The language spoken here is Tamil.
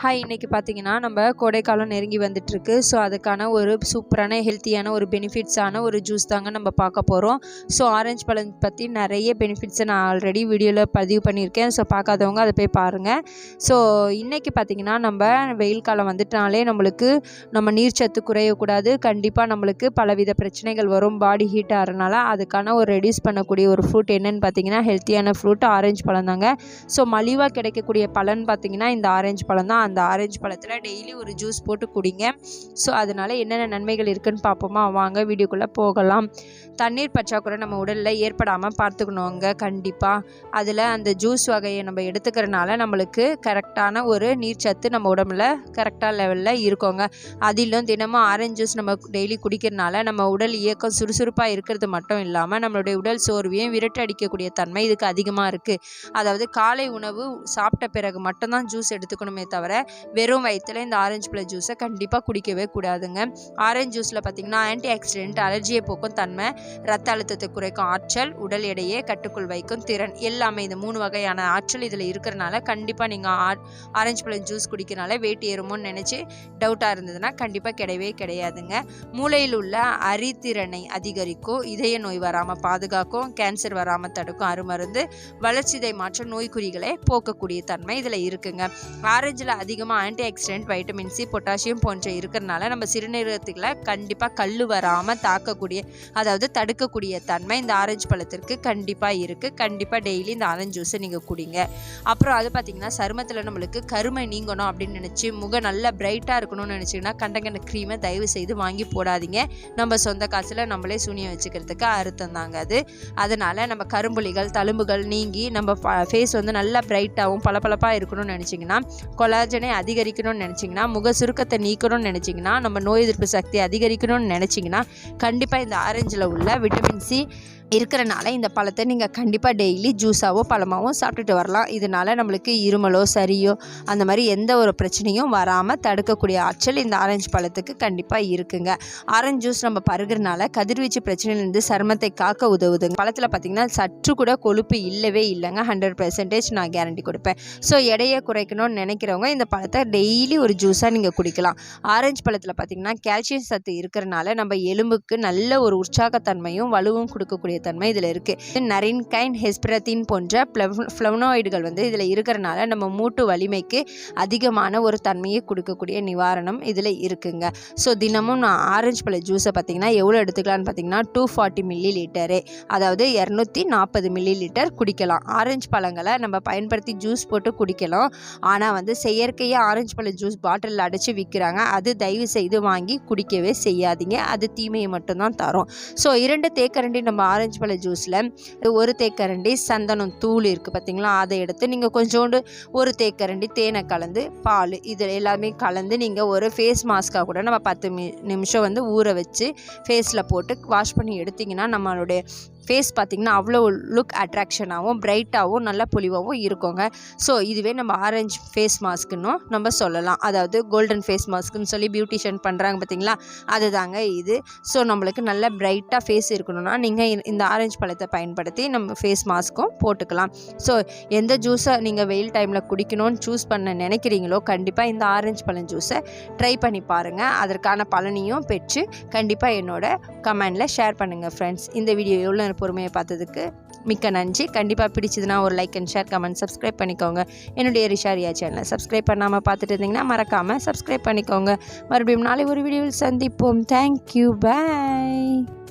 ஹாய் இன்றைக்கி பார்த்தீங்கன்னா நம்ம கோடைக்காலம் நெருங்கி வந்துட்டுருக்கு. ஸோ அதுக்கான ஒரு சூப்பரான ஹெல்த்தியான ஒரு பெனிஃபிட்ஸான ஒரு ஜூஸ் தாங்க நம்ம பார்க்க போகிறோம் ஸோ ஆரஞ்சு பழம் பற்றி நிறைய பெனிஃபிட்ஸை நான் ஆல்ரெடி வீடியோவில் பதிவு பண்ணியிருக்கேன். ஸோ பார்க்காதவங்க அதை போய் பாருங்கள் ஸோ இன்றைக்கி பார்த்தீங்கன்னா நம்ம வெயில் காலம் வந்துட்டாலே நம்மளுக்கு நம்ம நீர்ச்சத்து குறையக்கூடாது. கண்டிப்பாக நம்மளுக்கு பலவித பிரச்சனைகள் வரும். பாடி ஹீட் ஆகிறனால அதுக்கான ஒரு ரெடியூஸ் பண்ணக்கூடிய ஒரு ஃப்ரூட் என்னென்னு பார்த்தீங்கன்னா ஹெல்த்தியான ஃப்ரூட் ஆரஞ்சு பழம் தாங்க. ஸோ மலிவாக கிடைக்கக்கூடிய பலன் பார்த்தீங்கன்னா இந்த ஆரஞ்சு பழம் தான். அந்த ஆரஞ்சு பழத்தில் டெய்லி ஒரு ஜூஸ் போட்டு குடிங்க. ஸோ அதனால் என்னென்ன நன்மைகள் இருக்குன்னு பார்ப்போமா? வாங்க வீடியோக்குள்ளே போகலாம். தண்ணீர் பற்றாக்குறை நம்ம உடலில் ஏற்படாமல் பார்த்துக்கணுங்க கண்டிப்பாக அதில் அந்த ஜூஸ் வகையை நம்ம எடுத்துக்கிறனால நம்மளுக்கு கரெக்டான ஒரு நீர்ச்சத்து நம்ம உடம்புல கரெக்டாக லெவலில் இருக்கோங்க. அதிலும் தினமும் ஆரஞ்சு ஜூஸ் நம்ம டெய்லி குடிக்கிறனால நம்ம உடல் இயக்கம் சுறுசுறுப்பாக இருக்கிறது மட்டும் இல்லாமல் நம்மளுடைய உடல் சோர்வையும் விரட்டு அடிக்கக்கூடிய தன்மை இதுக்கு அதிகமாக இருக்குது அதாவது காலை உணவு சாப்பிட்ட பிறகு மட்டும்தான் ஜூஸ் எடுத்துக்கணுமே தவிர வெறும் வயிற்றில் இந்த ஆரஞ்சு பழ ஜூஸை கண்டிப்பாக குடிக்கவே கூடாதுங்க. ஆரஞ்சு ஜூஸில் பார்த்திங்கன்னா ஆன்டி ஆக்சிடென்ட் அலர்ஜியை போக்கும் தன்மை ரத்த அழுத்தத்தை குறைக்கும் ஆற்றல் உடல் எடையை கட்டுக்குள் வைக்கும் திறன் எல்லாமே இந்த மூணு வகையான ஆற்றல் இதில் இருக்கிறனால கண்டிப்பாக நீங்கள் ஆரஞ்சு பழம் ஜூஸ் குடிக்கிறனால வெயிட் ஏறுமோன்னு நினச்சி டவுட்டாக இருந்ததுன்னா கண்டிப்பாக கிடையவே கிடையாதுங்க. மூளையில் உள்ள அரித்திறனை அதிகரிக்கும் இதய நோய் வராமல் பாதுகாக்கும் கேன்சர் வராமல் தடுக்கும் அருமருந்து வளர்ச்சிதை மாற்ற நோய்க்குறிகளை போக்கக்கூடிய தன்மை இதில் இருக்குங்க. ஆரஞ்சில் அதிகமாக antioxidant vitamin C potassium போன்ற இருக்கிறனால நம்ம சிறுநீரகத்துக்குள்ள கண்டிப்பாக கல் வராமல் தாக்கக்கூடிய அதாவது தடுக்கக்கூடிய தன்மை இந்த ஆரஞ்சு பழத்திற்கு கண்டிப்பாக இருக்குது கண்டிப்பாக டெய்லி இந்த ஆரஞ்சு ஜூஸை நீங்கள் குடிங்க. அப்புறம் அது பார்த்திங்கன்னா சருமத்தில் நம்மளுக்கு கருமை நீங்கணும் அப்படின்னு நினச்சி முகம் நல்லா பிரைட்டாக இருக்கணும்னு நினச்சிங்கன்னா கண்டங்கண்ட க்ரீமை தயவு செய்து வாங்கி போடாதீங்க. நம்ம சொந்த காசில் நம்மளே சூனியம் வச்சுக்கிறதுக்கு அர்த்தம் தாங்க அது. அதனால் நம்ம கரும்புலிகள் தழும்புகள் நீங்கி நம்ம ஃபேஸ் வந்து நல்லா பிரைட்டாகவும் பளபளப்பாக இருக்கணும்னு நினச்சிங்கன்னா கொலாஜனை அதிகரிக்கணும்னு நினச்சிங்கன்னா முக சுருக்கத்தை நீக்கணும்னு நினச்சிங்கன்னா நம்ம நோய் எதிர்ப்பு சக்தி அதிகரிக்கணும்னு நினச்சிங்கன்னா கண்டிப்பாக இந்த ஆரஞ்சில் உள்ள விட்டமின் சி இருக்கிறனால இந்த பழத்தை நீங்கள் கண்டிப்பாக டெய்லி ஜூஸாவோ பழமாகவும் சாப்பிட்டுட்டு வரலாம். இதனால் நம்மளுக்கு இருமலோ சரியோ அந்த மாதிரி எந்த ஒரு பிரச்சனையும் வராமல் தடுக்கக்கூடிய ஆற்றல் இந்த ஆரஞ்சு பழத்துக்கு கண்டிப்பாக இருக்குங்க. ஆரஞ்சு ஜூஸ் நம்ம பருகிறனால கதிர்வீச்சு பிரச்சனையிலேருந்து சருமத்தை காக்க உதவுதுங்க. பழத்தில் பார்த்திங்கன்னா சற்று கூட கொழுப்பு இல்லவே இல்லைங்க. ஹண்ட்ரட் பர்சன்டேஜ் நான் கேரண்டி கொடுப்பேன். ஸோ எடையை குறைக்கணும்னு நினைக்கிறவங்க இந்த பழத்தை டெய்லி ஒரு ஜூஸாக நீங்கள் குடிக்கலாம். ஆரஞ்சு பழத்தில் பார்த்திங்கன்னா கால்சியம் சத்து இருக்கிறனால நம்ம எலும்புக்கு நல்ல ஒரு உற்சாகத்தன்மையும் வலுவும் கொடுக்கக்கூடிய இருக்கக்கூடிய தன்மை இதில் இருக்குது நரின்கைன் ஹெஸ்பிரத்தின் போன்ற ஃப்ளவனாய்டுகள் வந்து இதில் இருக்கிறனால நம்ம மூட்டு வலிமைக்கு அதிகமான ஒரு தன்மையை கொடுக்கக்கூடிய நிவாரணம் இதில் இருக்குங்க. ஸோ தினமும் நான் ஆரஞ்சு பழ ஜூஸை பார்த்தீங்கன்னா எவ்வளோ எடுத்துக்கலான்னு பார்த்தீங்கன்னா டூ ஃபார்ட்டி மில்லி லிட்டரு அதாவது இரநூத்தி நாற்பது மில்லி லிட்டர் குடிக்கலாம். ஆரஞ்சு பழங்களை நம்ம பயன்படுத்தி ஜூஸ் போட்டு குடிக்கலாம். ஆனால் வந்து செயற்கையாக ஆரஞ்சு பழ ஜூஸ் பாட்டிலில் அடைச்சி விற்கிறாங்க. அது தயவு செய்து வாங்கி குடிக்கவே செய்யாதீங்க. அது தீமையை மட்டும்தான் தரும். ஸோ இரண்டு தேக்கரண்டி நம்ம ஆரஞ்சு ஆரஞ்சு பழ ஜூஸில் ஒரு தேக்கரண்டி சந்தனம் தூள் இருக்குது பார்த்தீங்களா அதை எடுத்து நீங்கள் கொஞ்சோண்டு ஒரு தேக்கரண்டி தேனை கலந்து பால் இது எல்லாமே கலந்து நீங்கள் ஒரு ஃபேஸ் மாஸ்க்காக கூட நம்ம பத்து நிமிஷம் வந்து ஊற வச்சு ஃபேஸில் போட்டு வாஷ் பண்ணி எடுத்திங்கன்னா நம்மளுடைய ஃபேஸ் பார்த்திங்கன்னா அவ்வளோ லுக் அட்ராக்ஷனாகவும் பிரைட்டாகவும் நல்ல பொலிவாகவும் இருக்குங்க. ஸோ இதுவே நம்ம ஆரஞ்சு ஃபேஸ் மாஸ்க்குன்னும் நம்ம சொல்லலாம். அதாவது கோல்டன் ஃபேஸ் மாஸ்க்குன்னு சொல்லி பியூட்டிஷியன் பண்ணுறாங்க பார்த்தீங்களா அதுதாங்க இது. ஸோ நம்மளுக்கு நல்ல பிரைட்டாக ஃபேஸ் இருக்கணும்னா நீங்கள் இந்த ஆரஞ்சு பழத்தை பயன்படுத்தி நம்ம ஃபேஸ் மாஸ்க்கும் போட்டுக்கலாம். ஸோ எந்த ஜூஸை நீங்கள் வெயில் டைமில் குடிக்கணும்னு சூஸ் பண்ண நினைக்கிறீங்களோ கண்டிப்பாக இந்த ஆரஞ்சு பழம் ஜூஸை ட்ரை பண்ணி பாருங்கள் அதற்கான பலனையும் பெற்று கண்டிப்பாக என்னோட கமெண்டில் ஷேர் பண்ணுங்கள் ஃப்ரெண்ட்ஸ் இந்த வீடியோ எவ்வளோ பொறுமையை பார்த்ததுக்கு மிக்க நன்றி. கண்டிப்பாக பிடிச்சதுன்னா ஒரு like and share comment subscribe பண்ணிக்கோங்க. என்னுடைய ரிஷாரியா சேனலை சப்ஸ்கிரைப் பண்ணாமல் பார்த்துட்டு இருந்தீங்கன்னா மறக்காமல் சப்ஸ்கிரைப் பண்ணிக்கோங்க. மறுபடியும் நாளை ஒரு வீடியோவில் சந்திப்போம். Thank you bye